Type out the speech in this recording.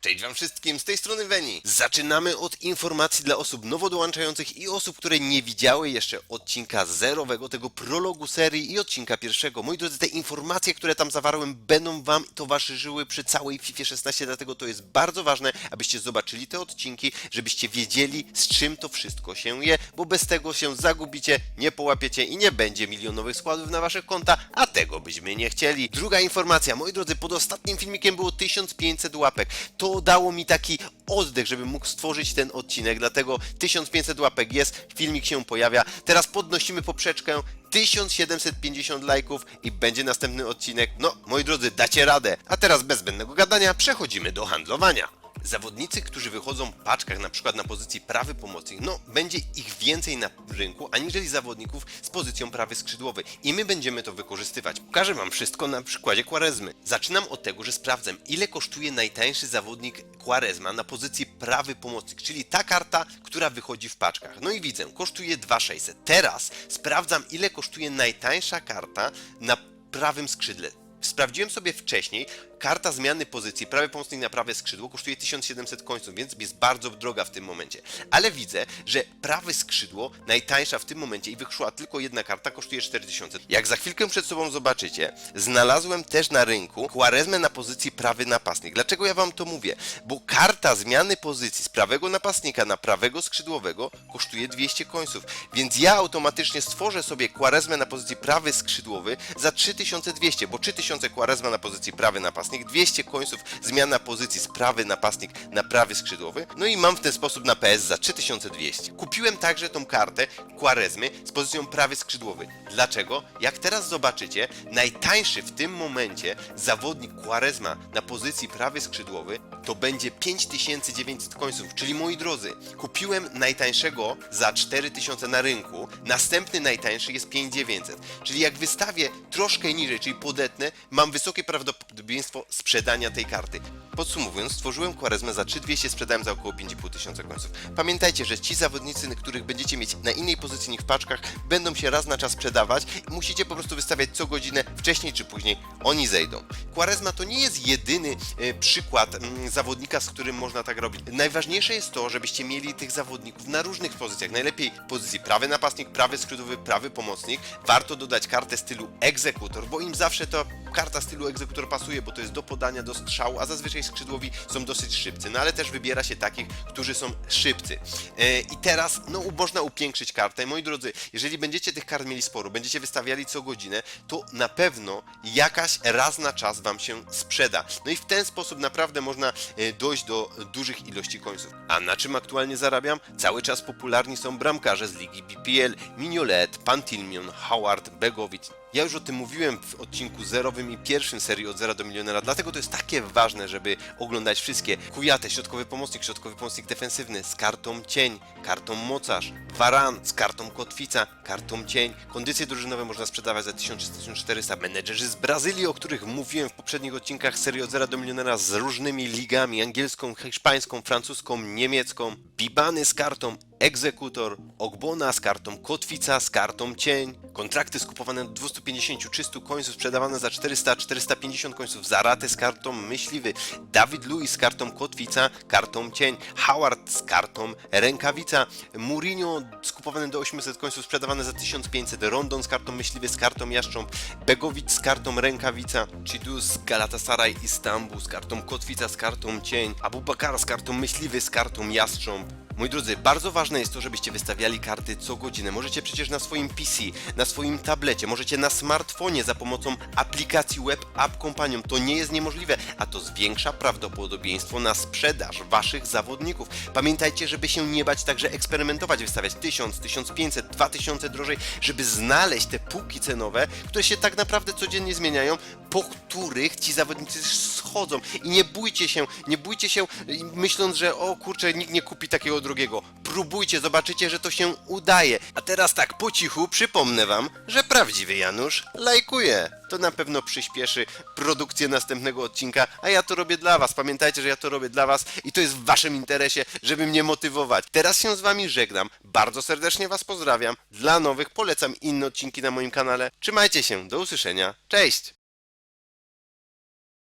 Cześć wam wszystkim, z tej strony Weni. Zaczynamy od informacji dla osób nowo dołączających i osób, które nie widziały jeszcze odcinka zerowego, tego prologu serii i odcinka pierwszego. Moi drodzy, te informacje, które tam zawarłem, będą wam towarzyszyły przy całej FIFA 16, dlatego to jest bardzo ważne, abyście zobaczyli te odcinki, żebyście wiedzieli, z czym to wszystko się je, bo bez tego się zagubicie, nie połapiecie i nie będzie milionowych składów na waszych konta, a tego byśmy nie chcieli. Druga informacja, moi drodzy, pod ostatnim filmikiem było 1500 łapek. To dało mi taki oddech, żebym mógł stworzyć ten odcinek, dlatego 1500 łapek jest, filmik się pojawia. Teraz podnosimy poprzeczkę 1750 lajków i będzie następny odcinek. No, moi drodzy, dacie radę. A teraz bez zbędnego gadania przechodzimy do handlowania. Zawodnicy, którzy wychodzą w paczkach, na przykład na pozycji prawy pomocnik, no będzie ich więcej na rynku, aniżeli zawodników z pozycją prawy skrzydłowej. I my będziemy to wykorzystywać. Pokażę Wam wszystko na przykładzie Quarezmy. Zaczynam od tego, że sprawdzę, ile kosztuje najtańszy zawodnik Quarezma na pozycji prawy pomocnik, czyli ta karta, która wychodzi w paczkach. No i widzę, kosztuje 2600. Teraz sprawdzam, ile kosztuje najtańsza karta na prawym skrzydle. Sprawdziłem sobie wcześniej, karta zmiany pozycji, prawy pomocnik na prawe skrzydło kosztuje 1700 końców, więc jest bardzo droga w tym momencie. Ale widzę, że prawe skrzydło, najtańsza w tym momencie i wyszła tylko jedna karta, kosztuje 4000. Jak za chwilkę przed sobą zobaczycie, znalazłem też na rynku Quaresmę na pozycji prawy napastnik. Dlaczego ja wam to mówię? Bo karta zmiany pozycji z prawego napastnika na prawego skrzydłowego kosztuje 200 końców, więc ja automatycznie stworzę sobie Quaresmę na pozycji prawy skrzydłowy za 3200, bo 3000 Quaresma na pozycji prawy napastnik, 200 końców zmiana pozycji z prawy napastnik na prawy skrzydłowy, no i mam w ten sposób na PS za 3200. Kupiłem także tą kartę Quaresmy z pozycją prawy skrzydłowy. Dlaczego? Jak teraz zobaczycie, najtańszy w tym momencie zawodnik Quaresma na pozycji prawy skrzydłowy to będzie 5900 końców, czyli moi drodzy, kupiłem najtańszego za 4000 na rynku, następny najtańszy jest 5900, czyli jak wystawię troszkę niżej, czyli podetnę, mam wysokie prawdopodobieństwo sprzedania tej karty. Podsumowując, stworzyłem Quaresmę za 3200, sprzedałem za około 5500 końców. Pamiętajcie, że ci zawodnicy, których będziecie mieć na innej pozycji niż w paczkach, będą się raz na czas sprzedawać i musicie po prostu wystawiać co godzinę, wcześniej czy później oni zejdą. Quaresma to nie jest jedyny e, przykład mm, zawodnika, z którym można tak robić. Najważniejsze jest to, żebyście mieli tych zawodników na różnych pozycjach. Najlepiej pozycji prawy napastnik, prawy skrzydłowy, prawy pomocnik. Warto dodać kartę stylu egzekutor, bo im zawsze to karta stylu egzekutor pasuje, bo to jest do podania, do strzału, a zazwyczaj skrzydłowi są dosyć szybcy. No ale też wybiera się takich, którzy są szybcy. E, I teraz, no można upiększyć kartę. Moi drodzy, jeżeli będziecie tych kart mieli sporo, będziecie wystawiali co godzinę, to na pewno jakaś raz na czas wam się sprzeda. No i w ten sposób naprawdę można e, dojść do dużych ilości końców. A na czym aktualnie zarabiam? Cały czas popularni są bramkarze z ligi BPL, Mignolet, Pantilmion, Howard, Begovic. Ja już o tym mówiłem w odcinku zerowym i pierwszym serii od zera do milionera, dlatego to jest takie ważne, żeby oglądać wszystkie. Kujate, środkowy pomocnik, środkowy pomocnik defensywny z kartą cień, kartą mocarz, Varan z kartą kotwica, kartą cień. Kondycje drużynowe można sprzedawać za 1300-1400. Menedżerzy z Brazylii, o których mówiłem w poprzednich odcinkach serii od zera do milionera z różnymi ligami, angielską, hiszpańską, francuską, niemiecką. Bibany z kartą egzekutor, Ogbona z kartą kotwica, z kartą cień, kontrakty skupowane do 250-300 końców sprzedawane za 400-450 końców, Zarate z kartą myśliwy, Dawid Luiz z kartą kotwica, kartą cień, Howard z kartą rękawica, Mourinho skupowany do 800 końców sprzedawane za 1500, Rondon z kartą myśliwy, z kartą jaszcząb, Begovic z kartą rękawica, Chidus z Galatasaray Istanbul z kartą kotwica, z kartą cień, Abubakar z kartą myśliwy, z kartą jastrząb, Moi drodzy, bardzo ważne jest to, żebyście wystawiali karty co godzinę. Możecie przecież na swoim PC, na swoim tablecie, możecie na smartfonie za pomocą aplikacji Web App Companion. To nie jest niemożliwe, a to zwiększa prawdopodobieństwo na sprzedaż waszych zawodników. Pamiętajcie, żeby się nie bać także eksperymentować, wystawiać 1000, 1500, 2000 drożej, żeby znaleźć te półki cenowe, które się tak naprawdę codziennie zmieniają, po których ci zawodnicy schodzą. I nie bójcie się, nie bójcie się myśląc, że o kurczę, nikt nie kupi takiego drugiego. Próbujcie, zobaczycie, że to się udaje. A teraz tak po cichu przypomnę wam, że prawdziwy Janusz lajkuje. To na pewno przyspieszy produkcję następnego odcinka, a ja to robię dla was. Pamiętajcie, że ja to robię dla was i to jest w waszym interesie, żeby mnie motywować. Teraz się z wami żegnam. Bardzo serdecznie was pozdrawiam. Dla nowych polecam inne odcinki na moim kanale. Trzymajcie się, do usłyszenia. Cześć!